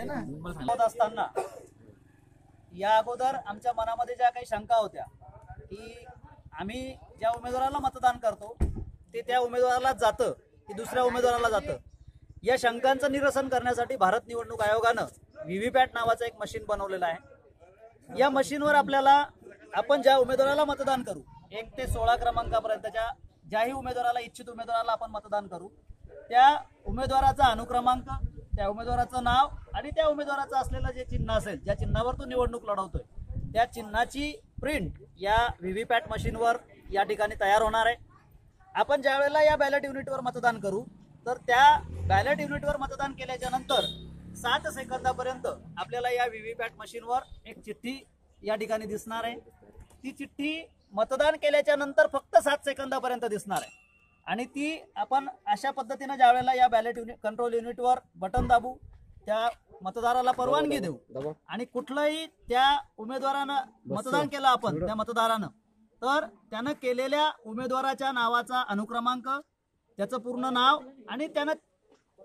होत असताना. या अगोदर आमच्या मनामध्ये ज्या काही शंका होत्या की आम्ही ज्या उमेदवाराला मतदान करतो ते त्या उमेदवाराला जातं की दुसऱ्या उमेदवाराला जातं. या शंकांचं निरसन करण्यासाठी भारत निवडणूक आयोगानं व्हीव्हीपॅट नावाचं एक मशीन बनवलेलं आहे. या मशीनवर आपल्याला आपण ज्या उमेदवाराला मतदान करू एक ते सोळा क्रमांकापर्यंतच्या ज्याही उमेदवाराला इच्छित उमेदवाराला आपण मतदान करू त्या उमेदवाराचा अनुक्रमांक त्या उमेदवाराचं नाव आणि त्या उमेदवाराचं असलेलं जे चिन्ह असेल ज्या चिन्हावर तो निवडणूक लढवतोय त्या चिन्हाची प्रिंट या व्हीव्हीपॅट मशीनवर या ठिकाणी तयार होणार आहे. आपण ज्या वेळेला या बॅलेट युनिटवर मतदान करू तर त्या बॅलेट युनिटवर मतदान केल्याच्यानंतर सात सेकंदापर्यंत आपल्याला या व्हीव्हीपॅट मशीनवर एक चिठ्ठी या ठिकाणी दिसणार आहे. ती चिठ्ठी मतदान केल्याच्यानंतर फक्त सात सेकंदापर्यंत दिसणार आहे. आणि ती आपण अशा पद्धतीनं ज्या वेळेला या बॅलेट युनिट कंट्रोल युनिटवर बटन दाबू त्या मतदाराला परवानगी देऊ. आणि कुठलंही त्या उमेदवारानं मतदान केलं आपण त्या मतदारानं तर त्यानं केलेल्या उमेदवाराच्या नावाचा अनुक्रमांक त्याचं पूर्ण नाव आणि त्यानं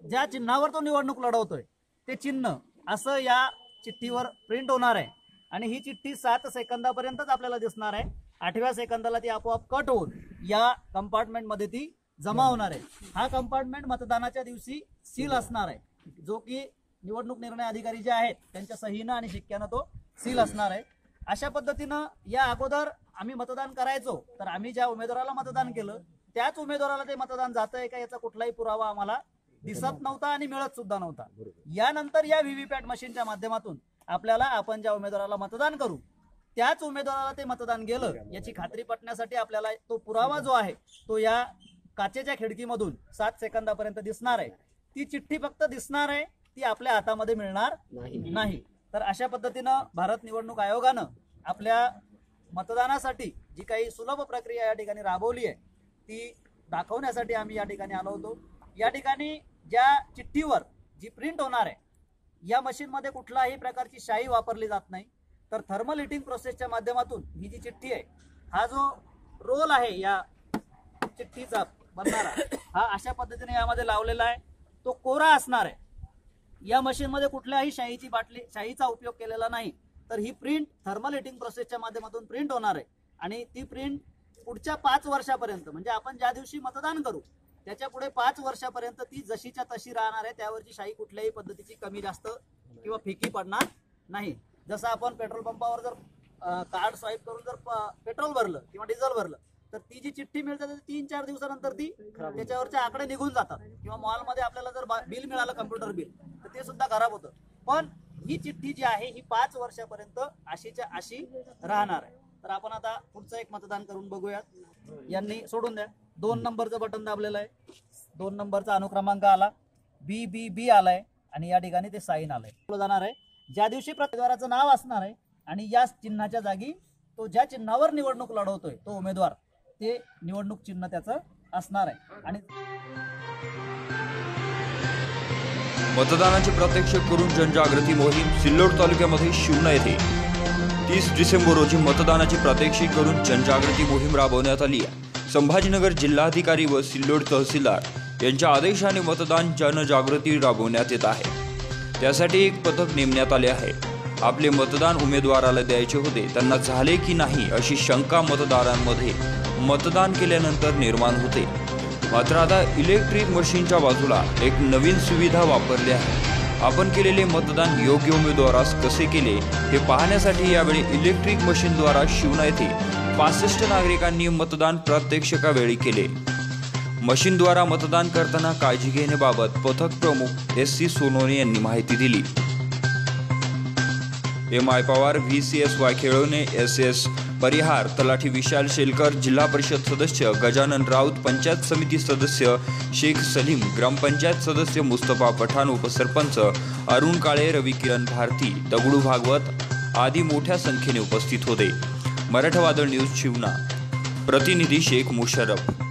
ज्या चिन्हावर तो निवडणूक लढवतोय ते चिन्ह असं या चिठ्ठीवर प्रिंट होणार आहे. आणि ही चिठ्ठी सात सेकंदापर्यंतच आपल्याला दिसणार आहे. आठव्या सेकंदाला ती आपोआप कट होऊन या कंपार्टमेंटमध्ये ती जमा होणार आहे. हा कंपार्टमेंट मतदानाच्या दिवशी सील असणार आहे. जो की निवडणूक निर्णय अधिकारी जे आहेत त्यांच्या सहीनं आणि शिक्क्यानं तो सील असणार आहे. अशा पद्धतीनं या अगोदर आम्ही मतदान करायचो तर आम्ही ज्या उमेदवाराला मतदान केलं त्याच उमेदवाराला ते मतदान जातंय का याचा कुठलाही पुरावा आम्हाला दिसत नव्हता आणि मिळत सुद्धा नव्हता. यानंतर या व्हीव्हीपॅट मशीनच्या माध्यमातून आपल्याला आपण ज्या उमेदवाराला मतदान करू त्याच उमेदवाराला ते मतदान गेलं याची खात्री पटण्यासाठी आपल्याला तो पुरावा जो आहे तो या काचेच्या खिडकीमधून सात सेकंदापर्यंत दिसणार आहे. ती चिठ्ठी फक्त दिसणार आहे ती आपल्या हातामध्ये मिळणार नाही. तर अशा पद्धतीनं भारत निवडणूक आयोगानं आपल्या मतदानासाठी जी काही सुलभ प्रक्रिया या ठिकाणी राबवली आहे ती दाखवण्यासाठी आम्ही या ठिकाणी आलो होतो. या ठिकाणी ज्या चिठ्ठीवर जी प्रिंट होणार आहे या मशीनमध्ये कुठलाही प्रकारची शाई वापरली जात नाही. तर थर्मल हिटिंग प्रोसेसच्या माध्यमातून ही जी चिठ्ठी आहे हा जो रोल आहे या चिठ्ठीचा बनणारा हा अशा पद्धतीने यामध्ये लावलेला आहे. तो कोरा असणार आहे. या मशीनमध्ये कुठल्याही शाईची बाटली शाईचा उपयोग केलेला नाही. तर ही प्रिंट थर्मल हिटिंग प्रोसेसच्या माध्यमातून प्रिंट होणार आहे. आणि ती प्रिंट पुढच्या पाच वर्षापर्यंत म्हणजे आपण ज्या दिवशी मतदान करू त्याच्या पुढे पाच वर्षापर्यंत ती जशीच्या तशी राहणार आहे. त्यावरची शाई कुठल्याही पद्धतीची कमी जास्त किंवा फिकी पडणार नाही. जसं आपण पेट्रोल पंपावर जर कार्ड स्वाईप करून जर पेट्रोल भरलं किंवा डिझेल भरलं तर ती जी चिठ्ठी मिळते ती तीन चार दिवसानंतर ती त्याच्यावरचे आकडे निघून जातात किंवा मॉलमध्ये आपल्याला जर बिल मिळालं कम्प्युटर बिल तर ते सुद्धा खराब होतं. पण ही चिठ्ठी जी आहे ही पाच वर्षापर्यंत अशीच्या अशी राहणार आहे. तर आपण आता पुढचं एक मतदान करून बघूयात. यांनी सोडून द्या. दोन नंबरचं बटन दाबलेलं आहे. दोन नंबरचा अनुक्रमांक आला. बी बी बी आलाय आणि या ठिकाणी ते साईन आलंय. जाणार आहे. ज्या दिवशी प्रत्येकाचं नाव असणार आहे आणि या चिन्हाच्या जागी तो ज्या चिन्हावर निवडणूक लढवतोय तो उमेदवार ते निवडणूक चिन्ह त्याचं असणार आहे. आणि मतदानाचे प्रत्यक्ष करून जनजागृती मोहीम सिल्लोड तालुक्यामध्ये शिवना येथे. तीस डिसेंबर रोजी मतदानाची प्रात्यक्षिक करून जनजागृती मोहीम राबवण्यात आली आहे. संभाजीनगर जिल्हाधिकारी व सिल्लोड तहसीलदार यांच्या आदेशाने मतदान जनजागृती राबवण्यात येत आहे. त्यासाठी एक पथक नेमण्यात आले आहे. आपले मतदान उमेदवाराला द्यायचे होते त्यांना झाले की नाही अशी शंका मतदारांमध्ये मतदान केल्यानंतर निर्माण होते. मात्र आता इलेक्ट्रिक मशीनच्या बाजूला एक नवीन सुविधा वापरली आहे. आपण केलेले मतदान योग्य उमेदवारास कसे केले हे पाहण्यासाठी यावेळी इलेक्ट्रिक मशीनद्वारा शिवना येथे पासष्ट नागरिकांनी मतदान प्रत्यक्षकावेळी केले. मशीनद्वारा मतदान करताना काळजी घेण्याबाबत पथक प्रमुख एस सी सोनोने यांनी माहिती दिली. M I Pawar V C S Y Khelwane S S Parihar तलाठी विशाल शेलकर जिल्हा परिषद सदस्य गजानन राऊत पंचायत समिती सदस्य शेख सलीम ग्रामपंचायत सदस्य मुस्तफा पठाण उपसरपंच अरुण काळे रवी किरण भारती दगडू भागवत आदी मोठ्या संख्येने उपस्थित होते. मराठवादळ न्यूज शिवना. प्रतिनिधी शेख मुशरफ